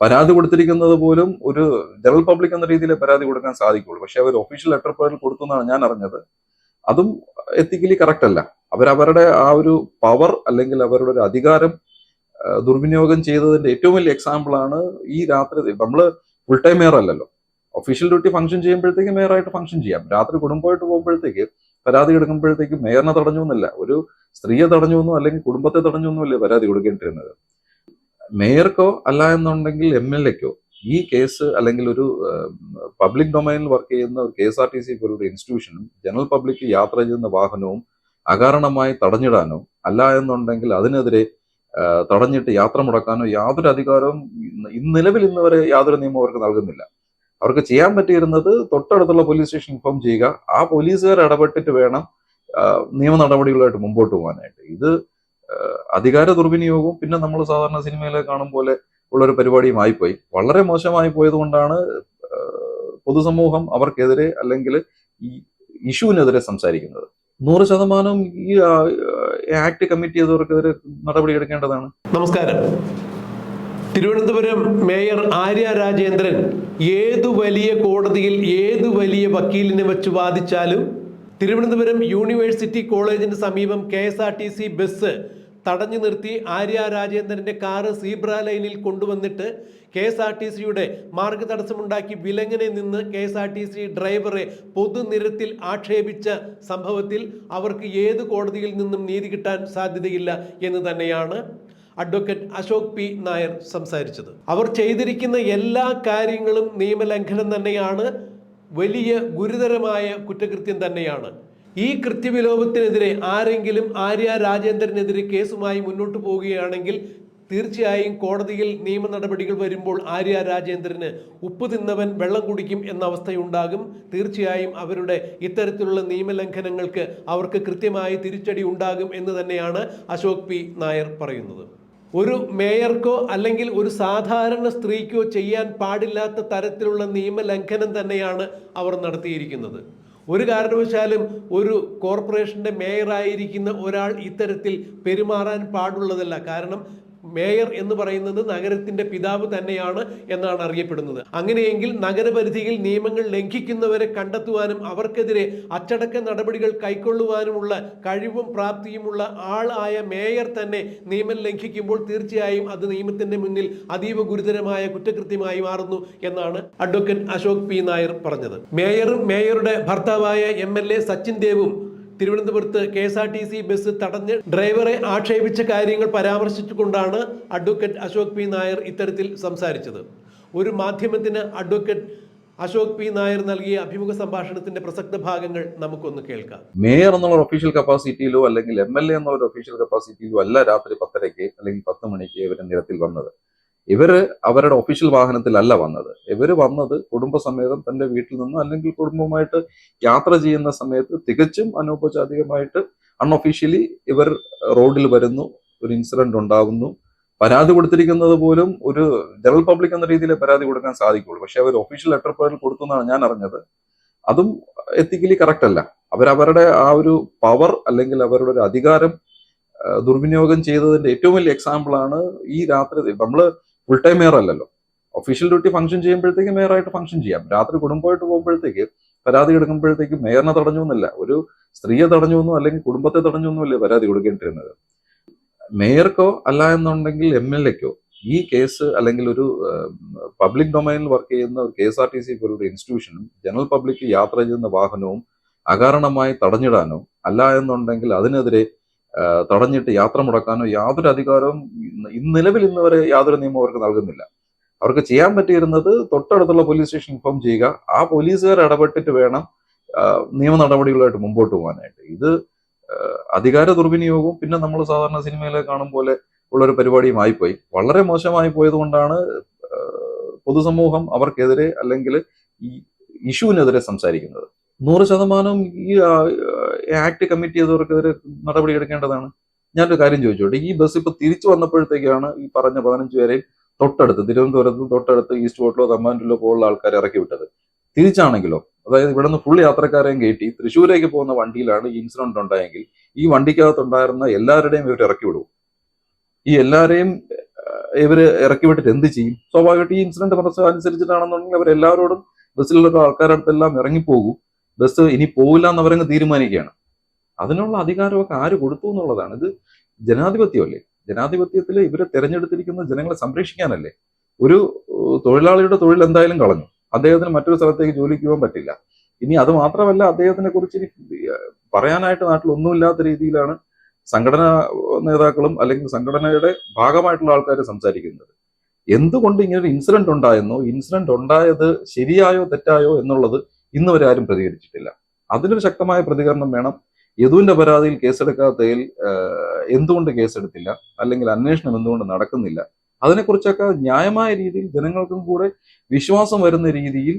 പരാതി കൊടുത്തിരിക്കുന്നത് പോലും ഒരു ജനറൽ പബ്ലിക് എന്ന രീതിയിൽ പരാതി കൊടുക്കാൻ സാധിക്കുള്ളൂ പക്ഷെ അവർ ഒഫീഷ്യൽ ലെറ്റർ പേരിൽ കൊടുത്തു എന്നാണ് ഞാൻ അറിഞ്ഞത്. അതും എത്തിക്കലി കറക്റ്റ് അല്ല. അവരവരുടെ ആ ഒരു പവർ അല്ലെങ്കിൽ അവരുടെ ഒരു അധികാരം ദുർവിനിയോഗം ചെയ്തതിന്റെ ഏറ്റവും വലിയ എക്സാമ്പിൾ ആണ് ഈ രാത്രി നമ്മൾ ഫുൾ ടൈം മേയർ അല്ലല്ലോ. ഒഫീഷ്യൽ ഡ്യൂട്ടി ഫംഗ്ഷൻ ചെയ്യുമ്പോഴത്തേക്ക് മേയറായിട്ട് ഫംഗ്ഷൻ ചെയ്യാം. രാത്രി കുടുംബമായിട്ട് പോകുമ്പോഴത്തേക്ക് പരാതി കൊടുക്കുമ്പോഴത്തേക്ക് മേയറിനെ തടഞ്ഞു എന്നല്ല. ഒരു സ്ത്രീയെ തടഞ്ഞു എന്നോ അല്ലെങ്കിൽ കുടുംബത്തെ തടഞ്ഞു എന്നോ അല്ലേ പരാതി കൊടുക്കേണ്ടിരുന്നത് മേയർക്കോ അല്ല എന്നുണ്ടെങ്കിൽ എം എൽ എക്കോ? ഈ കേസ് അല്ലെങ്കിൽ ഒരു പബ്ലിക് ഡൊമൈനിൽ വർക്ക് ചെയ്യുന്ന ഒരു K S R T C പോലൊരു ഇൻസ്റ്റിറ്റ്യൂഷനും ജനറൽ പബ്ലിക് യാത്ര ചെയ്യുന്ന വാഹനവും അകാരണമായി തടഞ്ഞിടാനോ അല്ല എന്നുണ്ടെങ്കിൽ അതിനെതിരെ തടഞ്ഞിട്ട് യാത്ര മുടക്കാനോ യാതൊരു അധികാരവും നിലവിൽ ഇന്ന് വരെ യാതൊരു നിയമവും അവർക്ക് നൽകുന്നില്ല. അവർക്ക് ചെയ്യാൻ പറ്റിയിരുന്നത് തൊട്ടടുത്തുള്ള പോലീസ് സ്റ്റേഷൻ ഇൻഫോം ചെയ്യുക. ആ പോലീസുകാർ ഇടപെട്ടിട്ട് വേണം നിയമ നടപടികളുമായിട്ട് മുമ്പോട്ട് പോകാനായിട്ട്. ഇത് അധികാര ദുർവിനിയോഗവും പിന്നെ നമ്മൾ സാധാരണ സിനിമയിലെ കാണും പോലെ ഉള്ള ഒരു പരിപാടിയും പോയി വളരെ മോശമായി പോയത് കൊണ്ടാണ് ആ, പൊതുസമൂഹം അവർക്കെതിരെ അല്ലെങ്കിൽ ഈ ഇഷ്യൂവിനെതിരെ സംസാരിക്കുന്നത്. നൂറ് ശതമാനം ഈ ആക്ട് കമ്മിറ്റ് ചെയ്തവർക്കെതിരെ നടപടി എടുക്കേണ്ടതാണ്. നമസ്കാരം. തിരുവനന്തപുരം മേയർ ആര്യ രാജേന്ദ്രൻ ഏതു വലിയ കോടതിയിൽ ഏതു വലിയ വക്കീലിനെ വെച്ച് വാദിച്ചാലും തിരുവനന്തപുരം യൂണിവേഴ്സിറ്റി കോളേജിന് സമീപം K S R T C bus തടഞ്ഞു നിർത്തി ആര്യ രാജേന്ദ്രന്റെ കാറ് സീബ്ര ലൈനിൽ കൊണ്ടുവന്നിട്ട് കെ എസ് ആർ ടി സിയുടെ മാർഗ തടസ്സമുണ്ടാക്കി വിലങ്ങനെ നിന്ന് K S R T C ഡ്രൈവറെ പൊതുനിരത്തിൽ ആക്ഷേപിച്ച സംഭവത്തിൽ അവർക്ക് ഏത് കോടതിയിൽ നിന്നും നീതി കിട്ടാൻ സാധ്യതയില്ല എന്ന് തന്നെയാണ് അഡ്വക്കേറ്റ് അശോക് പി നായർ സംസാരിച്ചത്. അവർ ചെയ്തിരിക്കുന്ന എല്ലാ കാര്യങ്ങളും നിയമലംഘനം തന്നെയാണ് വലിയ ഗുരുതരമായ കുറ്റകൃത്യം തന്നെയാണ്. ഈ കൃത്യവിലോപത്തിനെതിരെ ആരെങ്കിലും ആര്യ രാജേന്ദ്രനെതിരെ കേസുമായി മുന്നോട്ട് പോവുകയാണെങ്കിൽ തീർച്ചയായും കോടതിയിൽ നിയമ നടപടികൾ വരുമ്പോൾ ആര്യ രാജേന്ദ്രന് ഉപ്പ് തിന്നവൻ വെള്ളം കുടിക്കും എന്ന അവസ്ഥയുണ്ടാകും. തീർച്ചയായും അവരുടെ ഇത്തരത്തിലുള്ള നിയമലംഘനങ്ങൾക്ക് അവർക്ക് കൃത്യമായി തിരിച്ചടി ഉണ്ടാകും എന്ന് തന്നെയാണ് അശോക് പി നായർ പറയുന്നത്. ഒരു മേയർക്കോ അല്ലെങ്കിൽ ഒരു സാധാരണ സ്ത്രീക്കോ ചെയ്യാൻ പാടില്ലാത്ത തരത്തിലുള്ള നിയമലംഘനം തന്നെയാണ് അവർ നടത്തിയിരിക്കുന്നത്. ഒരു കാരണവശാലും ഒരു കോർപ്പറേഷന്റെ മേയറായിരിക്കുന്ന ഒരാൾ ഇത്തരത്തിൽ പെരുമാറാൻ പാടുള്ളതല്ല. കാരണം മേയർ എന്ന് പറയുന്നത് നഗരത്തിന്റെ പിതാവ് തന്നെയാണ് എന്നാണ് അറിയപ്പെടുന്നത്. അങ്ങനെയെങ്കിൽ നഗരപരിധിയിൽ നിയമങ്ങൾ ലംഘിക്കുന്നവരെ കണ്ടെത്തുവാനും അവർക്കെതിരെ അച്ചടക്ക നടപടികൾ കൈക്കൊള്ളുവാനുമുള്ള കഴിവും പ്രാപ്തിയുമുള്ള ആളായ മേയർ തന്നെ നിയമം ലംഘിക്കുമ്പോൾ തീർച്ചയായും അത് നിയമത്തിന്റെ മുന്നിൽ അതീവ ഗുരുതരമായ കുറ്റകൃത്യമായി മാറുന്നു എന്നാണ് അഡ്വക്കേറ്റ് അശോക് പി നായർ പറഞ്ഞത്. മേയറും മേയറുടെ ഭർത്താവായ എം സച്ചിൻ ദേവും തിരുവനന്തപുരത്ത് K S R T C bus തടഞ്ഞ് ഡ്രൈവറെ ആക്ഷേപിച്ച കാര്യങ്ങൾ പരാമർശിച്ചുകൊണ്ടാണ് അഡ്വക്കേറ്റ് അശോക് പി നായർ ഇത്തരത്തിൽ സംസാരിച്ചത്. ഒരു മാധ്യമത്തിന് അഡ്വക്കേറ്റ് അശോക് പി നായർ നൽകിയ അഭിമുഖ സംഭാഷണത്തിന്റെ പ്രസക്ത ഭാഗങ്ങൾ നമുക്കൊന്ന് കേൾക്കാം. മേയർ എന്നുള്ള ഒഫീഷ്യൽ കപ്പാസിറ്റിയിലോ അല്ലെങ്കിൽ എം എൽ എ എന്നുള്ള ഒരു ഒഫീഷ്യൽ കപ്പാസിറ്റിയിലോ അല്ല രാത്രി പത്തരയ്ക്ക് അല്ലെങ്കിൽ പത്ത് മണിക്ക് ഇവരെ നിരത്തിൽ വന്നത്. ഇവർ അവരുടെ ഒഫീഷ്യൽ വാഹനത്തിലല്ല വന്നത്. ഇവർ വന്നത് കുടുംബസമേതം തന്റെ വീട്ടിൽ നിന്ന് അല്ലെങ്കിൽ കുടുംബവുമായിട്ട് യാത്ര ചെയ്യുന്ന സമയത്ത് തികച്ചും അനൗപചാരികമായിട്ട് അൺഒഫീഷ്യലി ഇവർ റോഡിൽ വരുന്നു ഒരു ഇൻസിഡന്റ് ഉണ്ടാകുന്നു പരാതി കൊടുത്തിരിക്കുന്നത് പോലും ഒരു ജനറൽ പബ്ലിക് എന്ന രീതിയിൽ പരാതി കൊടുക്കാൻ സാധിക്കുള്ളൂ പക്ഷെ അവർ ഒഫീഷ്യൽ ലെറ്റർ പേരിൽ കൊടുത്തു എന്നാണ് ഞാൻ അറിഞ്ഞത്. അതും എത്തിക്കലി കറക്റ്റ് അല്ല. അവരവരുടെ ആ ഒരു പവർ അല്ലെങ്കിൽ അവരുടെ ഒരു അധികാരം ദുർവിനിയോഗം ചെയ്തതിന്റെ ഏറ്റവും വലിയ എക്സാമ്പിൾ ആണ് ഈ രാത്രി നമ്മൾ ഫുൾ ടൈം മേയർ അല്ലല്ലോ. ഒഫീഷ്യൽ ഡ്യൂട്ടി ഫംഗ്ഷൻ ചെയ്യുമ്പോഴത്തേക്ക് മേയറായിട്ട് ഫംഗ്ഷൻ ചെയ്യാം. രാത്രി കുടുംബമായിട്ട് പോകുമ്പോഴത്തേക്ക് പരാതി എടുക്കുമ്പോഴത്തേക്ക് മേയറിനെ തടഞ്ഞു എന്നല്ല ഒരു സ്ത്രീയെ തടഞ്ഞു എന്നോ അല്ലെങ്കിൽ കുടുംബത്തെ തടഞ്ഞു എന്നോ അല്ലേ പരാതി കൊടുക്കേണ്ടിരുന്നത് മേയർക്കോ അല്ല എന്നുണ്ടെങ്കിൽ എം എൽ എക്കോ ഈ കേസ് അല്ലെങ്കിൽ ഒരു പബ്ലിക് ഡൊമൈനിൽ വർക്ക് ചെയ്യുന്ന ഒരു K S R T C പോലൊരു ഇൻസ്റ്റിറ്റ്യൂഷനും ജനറൽ പബ്ലിക് യാത്ര ചെയ്യുന്ന വാഹനവും അകാരണമായി തടഞ്ഞിടാനോ അല്ല എന്നുണ്ടെങ്കിൽ അതിനെതിരെ തടഞ്ഞിട്ട് യാത്ര മുടക്കാനോ യാതൊരു അധികാരവും നിലവിൽ ഇന്ന് വരെ യാതൊരു നിയമവും അവർക്ക് നൽകുന്നില്ല. അവർക്ക് ചെയ്യാൻ പറ്റിയിരുന്നത് തൊട്ടടുത്തുള്ള പോലീസ് സ്റ്റേഷൻ ഇൻഫോം ചെയ്യുക. ആ പോലീസുകാർ ഇടപെട്ടിട്ട് വേണം നിയമ നടപടികളുമായിട്ട് മുമ്പോട്ട് പോകാനായിട്ട്. ഇത് അധികാര ദുർവിനിയോഗവും പിന്നെ നമ്മൾ സാധാരണ സിനിമയിലെ കാണും പോലെ ഉള്ള ഒരു പരിപാടിയുമായി പോയി വളരെ മോശമായി പോയത് കൊണ്ടാണ് പൊതുസമൂഹം അവർക്കെതിരെ അല്ലെങ്കിൽ ഈ ഇഷ്യൂവിനെതിരെ സംസാരിക്കുന്നത്. നൂറ് ശതമാനം ഈ ആക്ട് കമ്മിറ്റ് ചെയ്തവർക്കെതിരെ നടപടി എടുക്കേണ്ടതാണ്. ഞാനൊരു കാര്യം ചോദിച്ചോട്ടെ ഈ ബസ് ഇപ്പൊ തിരിച്ചു വന്നപ്പോഴത്തേക്കാണ് ഈ പറഞ്ഞ പതിനഞ്ച് പേരെയും തൊട്ടടുത്ത് തിരുവനന്തപുരത്ത് തൊട്ടടുത്ത് ഈസ്റ്റ് കോട്ടിലോ തമ്മാൻഡിലോ പോലുള്ള ആൾക്കാരെ ഇറക്കി വിട്ടത്. തിരിച്ചാണെങ്കിലോ? അതായത് ഇവിടെ നിന്ന് ഫുള്ള് യാത്രക്കാരെയും കയറ്റി തൃശ്ശൂരേക്ക് പോകുന്ന വണ്ടിയിലാണ് ഈ ഇൻസിഡന്റ് ഉണ്ടായെങ്കിൽ ഈ വണ്ടിക്കകത്തുണ്ടായിരുന്ന എല്ലാവരുടെയും ഇവർ ഇറക്കി വിടും ഈ എല്ലാവരെയും ഇവർ ഇറക്കി വിട്ടിട്ട് എന്ത് ചെയ്യും? സ്വാഭാവികമായിട്ട് ഈ ഇൻസിഡന്റ് പറഞ്ഞ അനുസരിച്ചിട്ടാണെന്നുണ്ടെങ്കിൽ അവർ എല്ലാവരോടും ബസ്സിലുള്ള ആൾക്കാരുടെ അടുത്തെല്ലാം ഇറങ്ങിപ്പോകും. ബസ് ഇനി പോവില്ല എന്ന് അവരങ്ങ് തീരുമാനിക്കുകയാണ്. അതിനുള്ള അധികാരമൊക്കെ ആര് കൊടുത്തു എന്നുള്ളതാണ്. ഇത് ജനാധിപത്യമല്ലേ? ജനാധിപത്യത്തിൽ ഇവരെ തെരഞ്ഞെടുത്തിരിക്കുന്നത് ജനങ്ങളെ സംരക്ഷിക്കാനല്ലേ? ഒരു തൊഴിലാളിയുടെ തൊഴിൽ എന്തായാലും കളഞ്ഞു. അദ്ദേഹത്തിന് മറ്റൊരു സ്ഥലത്തേക്ക് ജോലിക്ക് പോകാൻ പറ്റില്ല. ഇനി അത് മാത്രമല്ല അദ്ദേഹത്തിനെ കുറിച്ച് ഇനി പറയാനായിട്ട് നാട്ടിൽ ഒന്നുമില്ലാത്ത രീതിയിലാണ് സംഘടനാ നേതാക്കളും അല്ലെങ്കിൽ സംഘടനയുടെ ഭാഗമായിട്ടുള്ള ആൾക്കാർ സംസാരിക്കുന്നത്. എന്തുകൊണ്ട് ഇങ്ങനെ ഒരു ഇൻസിഡന്റ് ഉണ്ടായെന്നോ ഇൻസിഡന്റ് ഉണ്ടായത് ശരിയായോ തെറ്റായോ എന്നുള്ളത് ഇന്ന് വരെ ആരും പ്രതികരിച്ചിട്ടില്ല. അതിനൊരു ശക്തമായ പ്രതികരണം വേണം. യദുവിന്റെ പരാതിയിൽ കേസെടുക്കാത്തതിൽ എന്തുകൊണ്ട് കേസെടുത്തില്ല? അല്ലെങ്കിൽ അന്വേഷണം എന്തുകൊണ്ട് നടക്കുന്നില്ല? അതിനെക്കുറിച്ചൊക്കെ ന്യായമായ രീതിയിൽ ജനങ്ങൾക്കും കൂടെ വിശ്വാസം വരുന്ന രീതിയിൽ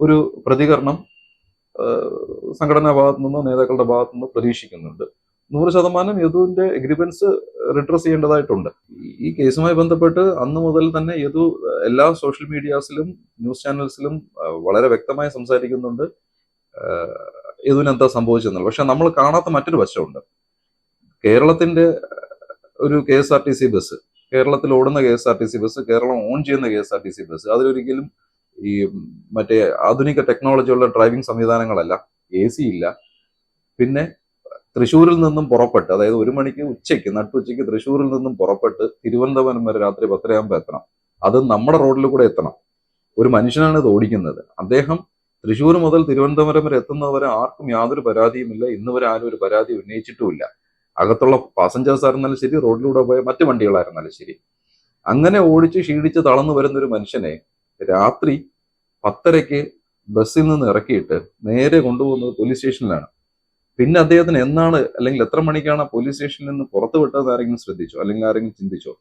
ഒരു പ്രതികരണം സംഘടനാ ഭാഗത്തു നിന്നോ നേതാക്കളുടെ ഭാഗത്തു നിന്നോ പ്രതീക്ഷിക്കുന്നുണ്ട്. നൂറ് ശതമാനം യദുവിന്റെ എഗ്രിമെന്റ്സ് റിഡ്രസ് ചെയ്യേണ്ടതായിട്ടുണ്ട്. ഈ കേസുമായി ബന്ധപ്പെട്ട് അന്ന് മുതൽ തന്നെ യദു എല്ലാ സോഷ്യൽ മീഡിയാസിലും ന്യൂസ് ചാനൽസിലും വളരെ വ്യക്തമായി സംസാരിക്കുന്നുണ്ട്. യദുവിന് എന്താ സംഭവിച്ചെന്നുള്ളത്. പക്ഷെ നമ്മൾ കാണാത്ത മറ്റൊരു വശമുണ്ട്. കേരളത്തിന്റെ ഒരു K S R T C bus കേരളത്തിൽ ഓടുന്ന K S R T C bus Kerala own ചെയ്യുന്ന K S R T C bus അതിലൊരിക്കലും ഈ മറ്റേ ആധുനിക ടെക്നോളജിയുള്ള ഡ്രൈവിംഗ് സംവിധാനങ്ങളല്ല എ സി ഇല്ല. പിന്നെ തൃശ്ശൂരിൽ നിന്നും പുറപ്പെട്ട് അതായത് ഒരു മണിക്ക് ഉച്ചയ്ക്ക് നട്ടുച്ചയ്ക്ക് തൃശ്ശൂരിൽ നിന്നും പുറപ്പെട്ട് തിരുവനന്തപുരം വരെ രാത്രി പത്തരയാകുമ്പോൾ എത്തണം. അത് നമ്മുടെ റോഡിൽ കൂടെ എത്തണം. ഒരു മനുഷ്യനാണ് ഇത് ഓടിക്കുന്നത്. അദ്ദേഹം തൃശ്ശൂർ മുതൽ തിരുവനന്തപുരം വരെ എത്തുന്നവരെ ആർക്കും യാതൊരു പരാതിയുമില്ല. ഇന്ന് വരെ ആരും ഒരു പരാതി ഉന്നയിച്ചിട്ടുമില്ല. അകത്തുള്ള പാസഞ്ചേഴ്സ് ആയിരുന്നാലും ശരി റോഡിലൂടെ പോയ മറ്റു വണ്ടികളായിരുന്നാലും ശരി. അങ്ങനെ ഓടിച്ച് ക്ഷീണിച്ച് തളർന്നു വരുന്ന ഒരു മനുഷ്യനെ രാത്രി പത്തരയ്ക്ക് ബസ്സിൽ നിന്ന് ഇറക്കിയിട്ട് നേരെ കൊണ്ടുപോകുന്നത് പോലീസ് സ്റ്റേഷനിലാണ്. പിന്നെ അദ്ദേഹത്തിന് എന്നാണ് അല്ലെങ്കിൽ എത്ര മണിക്കാണ് പോലീസ് സ്റ്റേഷനിൽ നിന്ന് പുറത്തു വിട്ടത് ആരെങ്കിലും ശ്രദ്ധിച്ചോ? അല്ലെങ്കിൽ ആരെങ്കിലും ചിന്തിച്ചോ?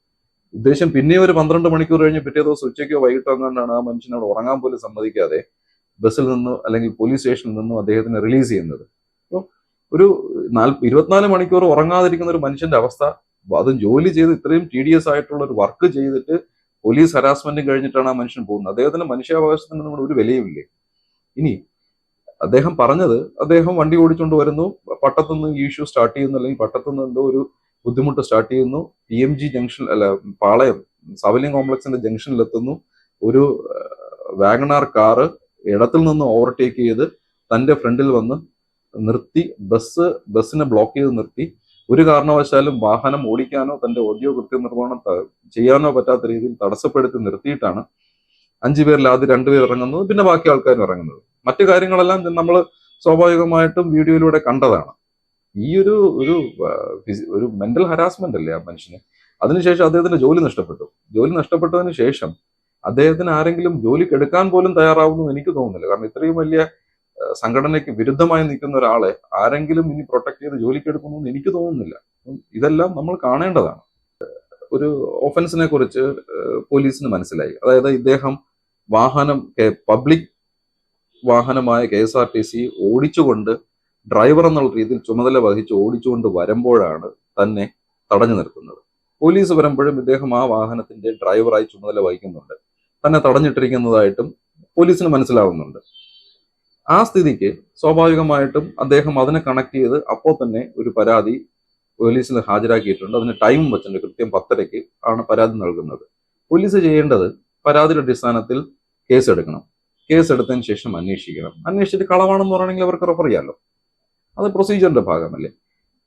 ഉദ്ദേശം പിന്നെയും ഒരു പന്ത്രണ്ട് മണിക്കൂർ കഴിഞ്ഞ് പിറ്റേ ദിവസം ഉച്ചയ്ക്കോ വൈകിട്ടോ അങ്ങാണ്ടാണ് ആ മനുഷ്യൻ അവിടെ ഉറങ്ങാൻ പോലും സമ്മതിക്കാതെ ബസ്സിൽ നിന്നോ അല്ലെങ്കിൽ പോലീസ് സ്റ്റേഷനിൽ നിന്നും അദ്ദേഹത്തിനെ റിലീസ് ചെയ്യുന്നത്. അപ്പോൾ ഒരു നാല് ഇരുപത്തിനാല് മണിക്കൂർ ഉറങ്ങാതിരിക്കുന്ന ഒരു മനുഷ്യന്റെ അവസ്ഥ അതും ജോലി ചെയ്ത് ഇത്രയും ടി ഡി എസ് ആയിട്ടുള്ള ഒരു വർക്ക് ചെയ്തിട്ട് പോലീസ് ഹരാസ്മെന്റും കഴിഞ്ഞിട്ടാണ് ആ മനുഷ്യൻ പോകുന്നത്. അദ്ദേഹത്തിന് മനുഷ്യാവകാശത്തിന് നമ്മുടെ ഒരു വിലയുമില്ലേ? ഇനി അദ്ദേഹം പറഞ്ഞത് അദ്ദേഹം വണ്ടി ഓടിച്ചുകൊണ്ട് വരുന്നു. പട്ടത്തുനിന്ന് ഈ ഇഷ്യൂ സ്റ്റാർട്ട് ചെയ്യുന്നു. അല്ലെങ്കിൽ പട്ടത്തുനിന്ന് എന്തോ ഒരു ബുദ്ധിമുട്ട് സ്റ്റാർട്ട് ചെയ്യുന്നു. പി എം ജി ജംഗ്ഷൻ അല്ല പാളയം സവലിംഗ് കോംപ്ലക്സിന്റെ ജംഗ്ഷനിലെത്തുന്നു ഒരു വാഗണാർ കാറ് ഇടത്തിൽ നിന്ന് ഓവർടേക്ക് ചെയ്ത് തന്റെ ഫ്രണ്ടിൽ വന്ന് നിർത്തി ബസ് ബസ്സിനെ ബ്ലോക്ക് ചെയ്ത് നിർത്തി. ഒരു കാരണവശാലും വാഹനം ഓടിക്കാനോ തന്റെ കൃത്യനിർവഹണം ത- ചെയ്യാനോ പറ്റാത്ത രീതിയിൽ തടസ്സപ്പെടുത്തി നിർത്തിയിട്ടാണ് അഞ്ചു പേരിൽ ആദ്യം രണ്ടുപേർ ഇറങ്ങുന്നത്. പിന്നെ ബാക്കി ആൾക്കാരും ഇറങ്ങുന്നത്. മറ്റു കാര്യങ്ങളെല്ലാം നമ്മൾ സ്വാഭാവികമായിട്ടും വീഡിയോയിലൂടെ കണ്ടതാണ്. ഈ ഒരു ഒരു ഒരു മെന്റൽ ഹരാസ്മെന്റ് അല്ലേ ആ മനുഷ്യന്? അതിനുശേഷം അദ്ദേഹത്തിന്റെ ജോലി നഷ്ടപ്പെട്ടു. ജോലി നഷ്ടപ്പെട്ടതിന് ശേഷം അദ്ദേഹത്തിന് ആരെങ്കിലും ജോലിക്ക് എടുക്കാൻ പോലും തയ്യാറാവുന്നു എനിക്ക് തോന്നുന്നില്ല. കാരണം ഇത്രയും വലിയ സംഘടനയ്ക്ക് വിരുദ്ധമായി നിൽക്കുന്ന ഒരാളെ ആരെങ്കിലും ഇനി പ്രൊട്ടക്ട് ചെയ്ത് ജോലിക്ക് എന്ന് എനിക്ക് തോന്നുന്നില്ല. ഇതെല്ലാം നമ്മൾ കാണേണ്ടതാണ്. ഒരു ഓഫൻസിനെ കുറിച്ച് പോലീസിന് മനസ്സിലായി. അതായത് ഇദ്ദേഹം വാഹനം public വാഹനമായ K S R T C ഓടിച്ചുകൊണ്ട് ഡ്രൈവർ എന്നുള്ള രീതിയിൽ ചുമതല വഹിച്ച് ഓടിച്ചുകൊണ്ട് വരുമ്പോഴാണ് തന്നെ തടഞ്ഞു നിർത്തുന്നത്. പോലീസ് വരുമ്പോഴും ഇദ്ദേഹം ആ വാഹനത്തിന്റെ ഡ്രൈവറായി ചുമതല വഹിക്കുന്നുണ്ട്. തന്നെ തടഞ്ഞിട്ടിരിക്കുന്നതായിട്ടും പോലീസിന് മനസ്സിലാവുന്നുണ്ട്. ആ സ്ഥിതിക്ക് സ്വാഭാവികമായിട്ടും അദ്ദേഹം അതിനെ കണക്ട് ചെയ്ത് അപ്പോൾ തന്നെ ഒരു പരാതി പോലീസിൽ ഹാജരാക്കിയിട്ടുണ്ട്. അതിന് ടൈം വെച്ചിട്ടുണ്ട്. കൃത്യം പത്തരയ്ക്ക് ആണ് പരാതി നൽകുന്നത്. പോലീസ് ചെയ്യേണ്ടത് പരാതിയുടെ അടിസ്ഥാനത്തിൽ കേസ് എടുക്കണം കേസ് എടുത്തതിന് ശേഷം അന്വേഷിക്കണം. അന്വേഷിച്ചിട്ട് കളവാണെന്ന് പറയണമെങ്കിൽ അവർക്ക് റെഫർ ചെയ്യാമല്ലോ അത് പ്രൊസീജിയറിന്റെ ഭാഗമല്ലേ.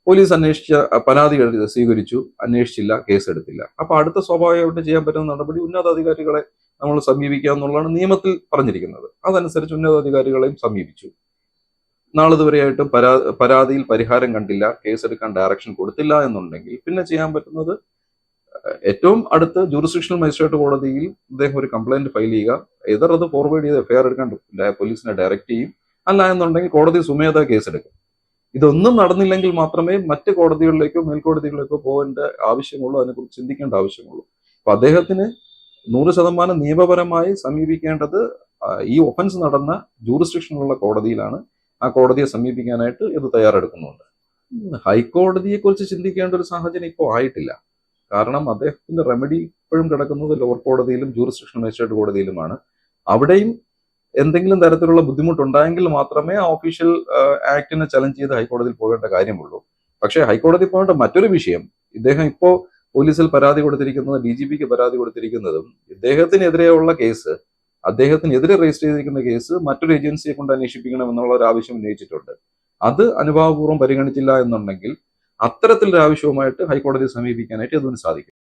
പോലീസ് അന്വേഷിച്ച പരാതി സ്വീകരിച്ചു. അന്വേഷിച്ചില്ല കേസ് എടുത്തില്ല അപ്പൊ അടുത്ത സ്വാഭാവികമായിട്ട് ചെയ്യാൻ പറ്റുന്ന നടപടി ഉന്നതാധികാരികളെ നമ്മൾ സമീപിക്കുക എന്നുള്ളതാണ് നിയമത്തിൽ പറഞ്ഞിരിക്കുന്നത്. അതനുസരിച്ച് ഉന്നതാധികാരികളെയും സമീപിച്ചു. നാളിതുവരെയായിട്ടും പരാ പരാതിയിൽ പരിഹാരം കണ്ടില്ല കേസെടുക്കാൻ ഡയറക്ഷൻ കൊടുത്തില്ല എന്നുണ്ടെങ്കിൽ പിന്നെ ചെയ്യാൻ പറ്റുന്നത് ഏറ്റവും അടുത്ത് ജൂറിസ്ഡിക്ഷണൽ മജിസ്ട്രേറ്റ് കോടതിയിൽ അദ്ദേഹം ഒരു കംപ്ലൈന്റ് ഫയൽ ചെയ്യുക. എതർ അത് ഫോർവേഡ് ചെയ്ത് എഫ്ഐആർ എടുക്കാൻ പോലീസിനെ ഡയറക്റ്റ് ചെയ്യും. അല്ല എന്നുണ്ടെങ്കിൽ കോടതി സുമേധ കേസെടുക്കും ഇതൊന്നും നടന്നില്ലെങ്കിൽ മാത്രമേ മറ്റ് കോടതികളിലേക്കോ മേൽക്കോടതികളിലേക്കോ പോകേണ്ട ആവശ്യമുള്ളൂ. അതിനെക്കുറിച്ച് ചിന്തിക്കേണ്ട ആവശ്യമുള്ളൂ. അപ്പൊ അദ്ദേഹത്തിന് നൂറ് ശതമാനം നിയമപരമായി സമീപിക്കേണ്ടത് ഈ ഒഫൻസ് നടന്ന ജൂറിസ്ഡിക്ഷനുള്ള കോടതിയിലാണ്. ആ കോടതിയെ സമീപിക്കാനായിട്ട് ഇത് തയ്യാറെടുക്കുന്നുണ്ട്. ഹൈക്കോടതിയെ കുറിച്ച് ചിന്തിക്കേണ്ട ഒരു സാഹചര്യം ഇപ്പോൾ ആയിട്ടില്ല. കാരണം അദ്ദേഹത്തിന്റെ റെമഡി ഇപ്പോഴും കിടക്കുന്നത് ലോവർ കോടതിയിലും ജൂറിസ്ട്രിക്ഷൻ മജിസ്ട്രേറ്റ് കോടതിയിലുമാണ്. അവിടെയും എന്തെങ്കിലും തരത്തിലുള്ള ബുദ്ധിമുട്ടുണ്ടായെങ്കിൽ മാത്രമേ ആ ഒഫീഷ്യൽ ആക്ടിനെ ചലഞ്ച് ചെയ്ത് ഹൈക്കോടതിയിൽ പോകേണ്ട കാര്യമുള്ളൂ. പക്ഷേ ഹൈക്കോടതി പോകേണ്ട മറ്റൊരു വിഷയം ഇദ്ദേഹം ഇപ്പോൾ പോലീസിൽ പരാതി കൊടുത്തിരിക്കുന്നത് ഡി ജി പിക്ക് പരാതി കൊടുത്തിരിക്കുന്നതും ഇദ്ദേഹത്തിനെതിരെയുള്ള കേസ് അദ്ദേഹത്തിനെതിരെ രജിസ്റ്റർ ചെയ്തിരിക്കുന്ന കേസ് മറ്റൊരു ഏജൻസിയെ കൊണ്ട് അന്വേഷിപ്പിക്കണം എന്നുള്ള ഒരു ആവശ്യം ഉന്നയിച്ചിട്ടുണ്ട്. അത് അനുഭാവപൂർവം പരിഗണിച്ചില്ല എന്നുണ്ടെങ്കിൽ അത്തരത്തിലൊരു ആവശ്യവുമായിട്ട് ഹൈക്കോടതിയെ സമീപിക്കാനായിട്ട് ഇതിന് സാധിക്കും